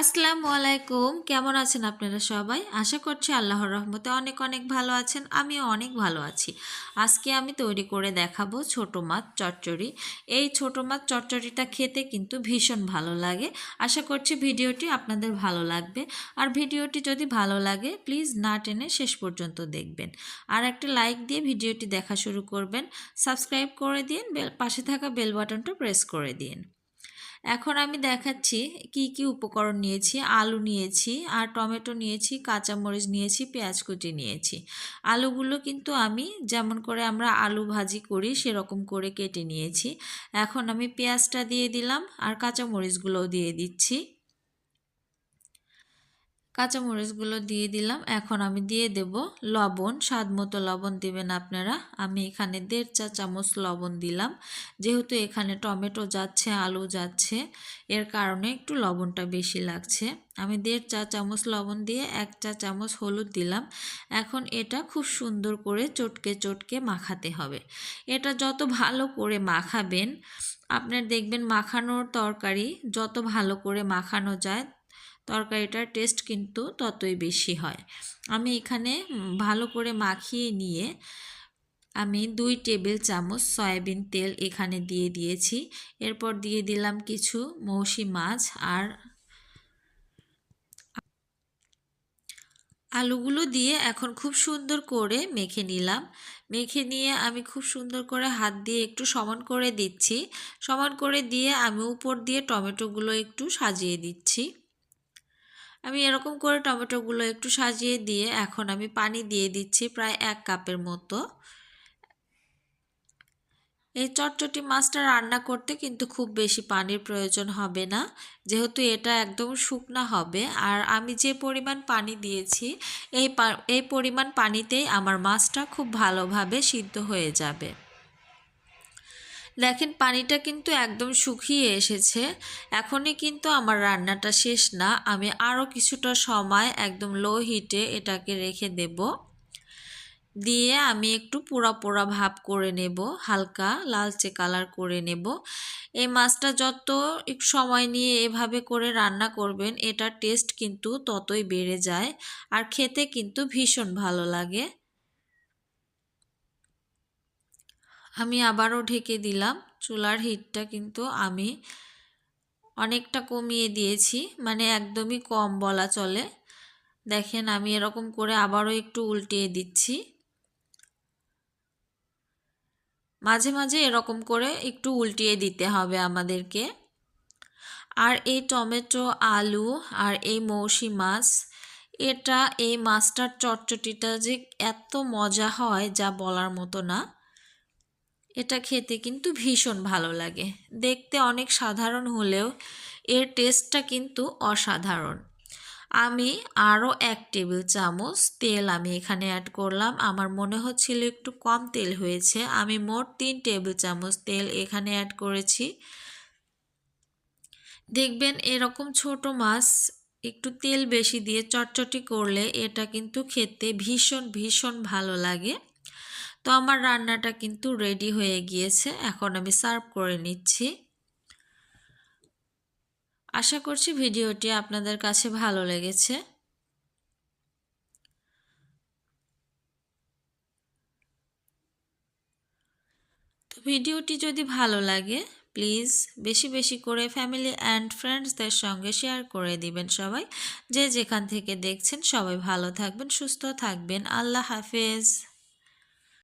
আসসালামু আলাইকুম কেমন আছেন আপনারা সবাই? আশা করছি আল্লাহর রহমতে অনেক অনেক ভালো আছেন। আমিও অনেক ভালো আছি। আজকে আমি তৈরি করে দেখাবো ছোট মাছ চচ্চড়ি। এই ছোট মাছ চচ্চড়িটা খেতে কিন্তু ভীষণ ভালো লাগে। আশা করছি ভিডিওটি আপনাদের ভালো লাগবে। আর ভিডিওটি যদি ভালো লাগে, প্লিজ না টেনে শেষ পর্যন্ত দেখবেন। আর একটা লাইক দিয়ে ভিডিওটি দেখা শুরু করবেন। সাবস্ক্রাইব করে দিন, বেল পাশে থাকা বেল বাটনটা প্রেস করে দিন। এখন আমি দেখাচ্ছি কি কি উপকরণ নিয়েছি। আলু নিয়েছি, আর টমেটো নিয়েছি, কাঁচামরিচ নিয়েছি, পেঁয়াজ কুচি নিয়েছি। আলুগুলো কিন্তু আমি যেমন করে আমরা আলু ভাজি করি, সেরকম করে কেটে নিয়েছি। এখন আমি পেঁয়াজটা দিয়ে দিলাম, আর কাঁচামরিচগুলোও দিয়ে দিচ্ছি। কাঁচামরিচগুলো দিয়ে দিলাম। এখন আমি দিয়ে দেব লবণ। স্বাদ মতো লবণ দিবেন আপনারা। আমি এখানে দেড় চা চামচ লবণ দিলাম। যেহেতু এখানে টমেটো যাচ্ছে, আলু যাচ্ছে, এর কারণে একটু লবণটা বেশি লাগছে। আমি দেড় চা চামচ লবণ দিয়ে এক চা চামচ হলুদ দিলাম। এখন এটা খুব সুন্দর করে চটকে চটকে মাখাতে হবে। এটা যত ভালো করে মাখাবেন, আপনার দেখবেন মাখানোর তরকারি যত ভালো করে মাখানো যায় তরকারিটার টেস্ট কিন্তু ততই বেশি হয়। আমি এখানে ভালো করে মাখিয়ে নিয়ে আমি দুই টেবিল চামচ সয়াবিন তেল এখানে দিয়ে দিয়েছি। এরপর দিয়ে দিলাম কিছু মৌসি মাছ আর আলুগুলো দিয়ে এখন খুব সুন্দর করে মেখে নিলাম। মেখে নিয়ে আমি খুব সুন্দর করে হাত দিয়ে একটু সমান করে দিচ্ছি। সমান করে দিয়ে আমি উপর দিয়ে টমেটোগুলো একটু সাজিয়ে দিচ্ছি। আমি এরকম করে টমেটোগুলো একটু সাজিয়ে দিয়ে এখন আমি পানি দিয়ে দিচ্ছি প্রায় এক কাপের মতো। এই চটচটি মাছটা রান্না করতে কিন্তু খুব বেশি পানির প্রয়োজন হবে না, যেহেতু এটা একদম শুকনা হবে। আর আমি যে পরিমাণ পানি দিয়েছি, এই এই পরিমাণ পানিতেই আমার মাছটা খুব ভালোভাবে সিদ্ধ হয়ে যাবে। দেখেন, পানিটা কিন্তু একদম শুকিয়ে এসেছে। এখনই কিন্তু আমার রান্নাটা শেষ না। আমি আরও কিছুটা সময় একদম লো হিটে এটাকে রেখে দেব। দিয়ে আমি একটু পোড়া পোড়া ভাব করে নেব, হালকা লালচে কালার করে নেব। এই মাছটা যত সময় নিয়ে এভাবে করে রান্না করবেন, এটার টেস্ট কিন্তু ততই বেড়ে যায়। আর খেতে কিন্তু ভীষণ ভালো লাগে। আমি আবারও ঢেকে দিলাম। চুলার হিটটা কিন্তু আমি অনেকটা কমিয়ে দিয়েছি মানে একদমই কম বলা চলে। দেখেন আমি এরকম করে আবারও একটু উল্টিয়ে দিচ্ছি। মাঝে মাঝে এরকম করে একটু উল্টিয়ে দিতে হবে আমাদেরকে। আর এই টমেটো, আলু আর এই মৌসি মাছ, এটা এই মাছটার চটচটিটা যে এত মজা হয় যা বলার মতো না। এটা খেতে কিন্তু ভীষণ ভালো লাগে। দেখতে অনেক সাধারণ হলেও এর টেস্টটা কিন্তু অসাধারণ। আমি আরও এক টেবিল চামচ তেল আমি এখানে অ্যাড করলাম। আমার মনে হচ্ছিল একটু কম তেল হয়েছে। আমি মোট তিন টেবিল চামচ তেল এখানে অ্যাড করেছি। দেখবেন এরকম ছোট মাছ একটু তেল বেশি দিয়ে চটচটি করলে এটা কিন্তু খেতে ভীষণ ভীষণ ভালো লাগে। তো আমার রান্নাটা কিন্তু রেডি হয়ে গিয়েছে। এখন আমি সার্ভ করে নিচ্ছি। আশা করছি ভিডিওটি আপনাদের কাছে ভালো লেগেছে। তো ভিডিওটি যদি ভালো লাগে প্লিজ বেশি বেশি করে ফ্যামিলি অ্যান্ড ফ্রেন্ডসদের সঙ্গে শেয়ার করে দিবেন সবাই। যে যেখান থেকে দেখছেন, সবাই ভালো থাকবেন, সুস্থ থাকবেন। আল্লাহ হাফেজ।